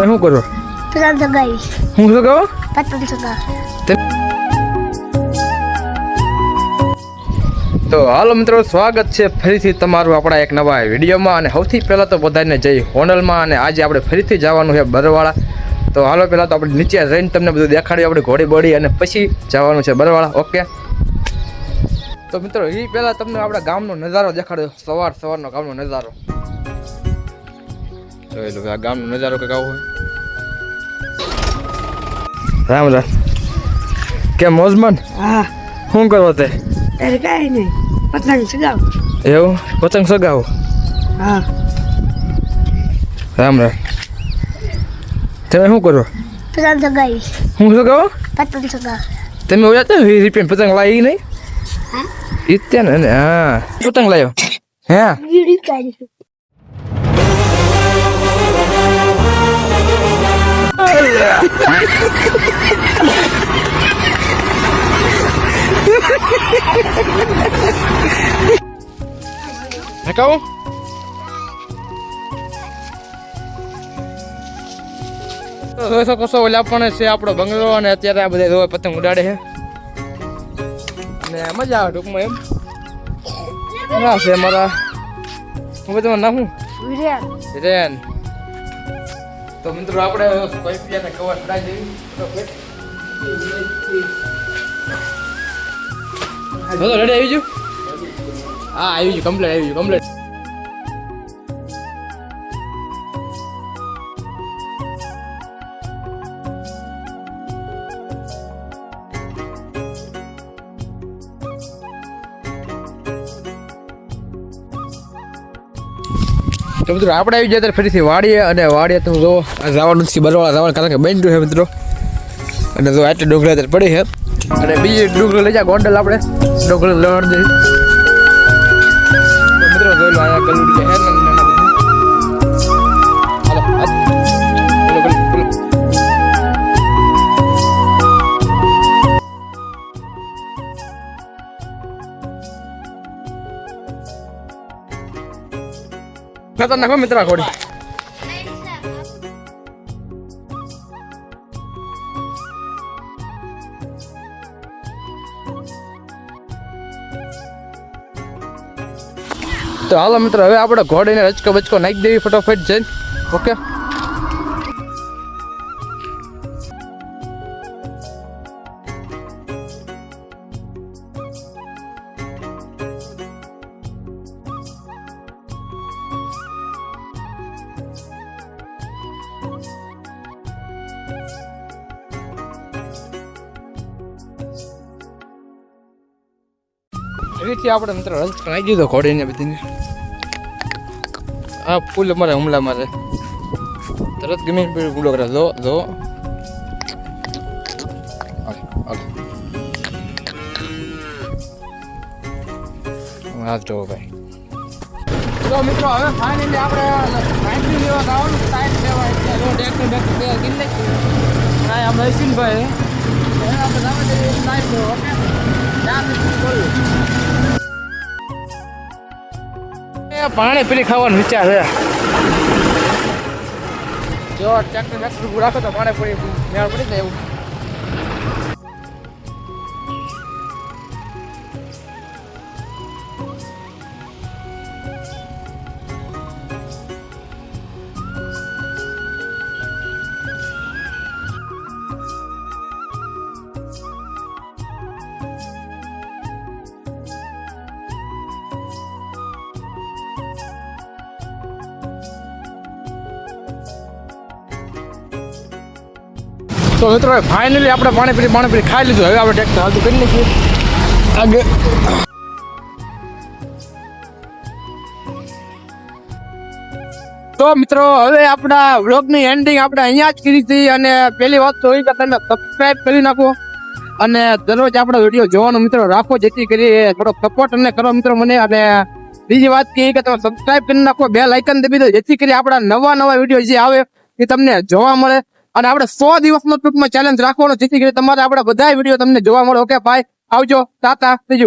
તમે શું કરો? પતંગ ચગાવીશ હું શું કહો પતંગ ચગા તો હાલો મિત્રો સ્વાગત છે ફરીથી તમારું આપણા એક નવા વિડીયોમાં અને સૌથી પહેલાં તો બધાને જઈ હોનલમાં અને આજે આપણે ફરીથી જવાનું છે બરવાળા. તો હાલો પહેલાં તો આપણે નીચે જઈને તમને બધું દેખાડ્યું આપણે ઘોડી બોડી અને પછી જવાનું છે બરવાળા ઓકે? તો મિત્રો એ પહેલાં તમને આપણા ગામનો નજારો દેખાડ્યો સવાર સવારનો ગામનો નજારો. આ ગામનો નજારો કંઈક આવો હોય. રામ રામ. કેમ મોજમન હા. શું કરો તે? અરે કાંઈ નહીં. પતંગ સગાવ એવું? પતંગ સગાવો હા. રામ રામ. તમે શું કરો? પતંગ સગાવી શું સગાવો પતંગ સગાવ તમે ઓલા તો વીસ પતંગ લાવી નહીં? હા? ઈત્યા ને ને, હા. પતંગ લાવ્યો હે? તો જોઈ શકો છો ઓલા પણ છે આપણો બંગલો અને અત્યારે આ બધા જોવે પતંગ ઉડાડે છે. ને મજા આવે ટૂંકમાં એમ. ના છે મારા. હું બધું નામ શું રેન તો મિત્રો આપણે કોઈ પીને કવર ચડાઈ દેવી રેડી આવી ગયું? હા આવી ગયું કમ્પ્લેટ આવી ગયું કમ્પ્લીટ તો મિત્રો, આપણે આવી ગયા ત્યારે ફરીથી વાડીએ અને વાડીએ તો જુઓ જવાનું નથી, બરવાળા જવાનું કારણ કે બન્યું છે મિત્રો. અને જો આટલી ડુંગળી અત્યારે પડી છે. અને બીજી ડુંગળી લઈ જાય ગોંડલ આપણે. ડુંગળી લેવાનું દે મિત્રો, જોઈ લો, અહીંયા ગલુડી ખતરનાક મિત્ર ઘોડી તો હાલો મિત્રો, હવે આપણે ઘોડીને રચકો બચકો નાખી દેવી ફટોફટ જઈને. ઓકે? એવીથી આપણે મિત્રો રચકો નાખી દીધો ઘોડીને બધીને. આ ફૂલ મારે હુમલા મારે તરત ગમે પેલું ગુલો કરે લો હાલે. હાથ જોવો ભાઈ. તો મિત્રો હવે ફાઇનલી આપણે ફાઇનલી લેવા જવાનું ટાઈમ લેવા એટલે જો બે દિન ના આ મહેશીનભાઈ આપણે ટાઈમ લેવો ઓકે? ત્યાં પાણી પેલી ખાવાનો વિચાર છે. જો ટ્રેક્ટર ટ્રેક્ટર રાખો તો પાણી પૂરી મેળ પડી જાય એવું. તો મિત્રો ફાઇનલી આપણે પાણી પીરી પાણી પીરી ખાઈ લીધું. હવે આપણે ટ્રેક્ટર હાલતું કરી નાખીએ. આગળ. તો મિત્રો, હવે આપણા વ્લોગની એન્ડિંગ આપણે અહીંયા જ કરી હતી અને પહેલી વાત તો એ કે તમે સબસ્ક્રાઈબ કરી નાખો અને દરરોજ આપણો વીડિયો જોવાનો મિત્રો રાખો, જેથી કરી થોડો સપોર્ટ અને કરો મિત્રો મને. અને બીજી વાત કે તમે સબસ્ક્રાઈબ કરી નાખો બે લાઇકન દબી દો, જેથી કરી આપણા નવા નવા વીડિયો જે આવે એ તમને જોવા મળે. અને આપણે સો દિવસનો ટૂંકમાં ચેલેન્જ રાખવાનો, જેથી કરીને તમારે આપણા બધા વીડિયો તમને જોવા મળે. ઓકે ભાઈ આવજો. તાતા